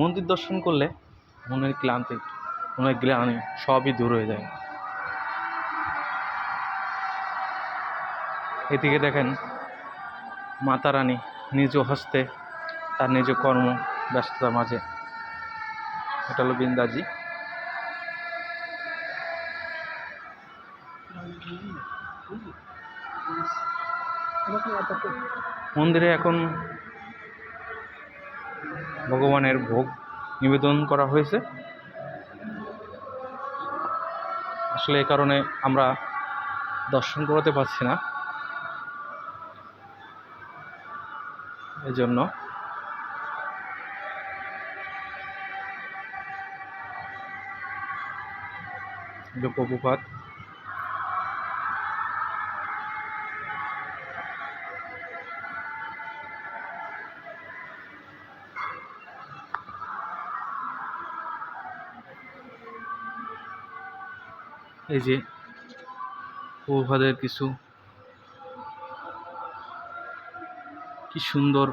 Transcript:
মন্দির দর্শন করলে মনের ক্লান্তি, মনের গ্লানি সবই দূর হয়ে যায়। এদিকে দেখেন মাতা রানী নিজ হস্তে তার নিজ কর্ম, ব্যস্ততার মাঝে। এটা হলো বিন্দাজি। মন্দিরে এখন ভগবানের ভোগ নিবেদন করা হয়েছে। আসলে এই কারণে আমরা দর্শন করাতে পারছি না। এই জন্য এই যে প্রভাদের কিছু কি সুন্দর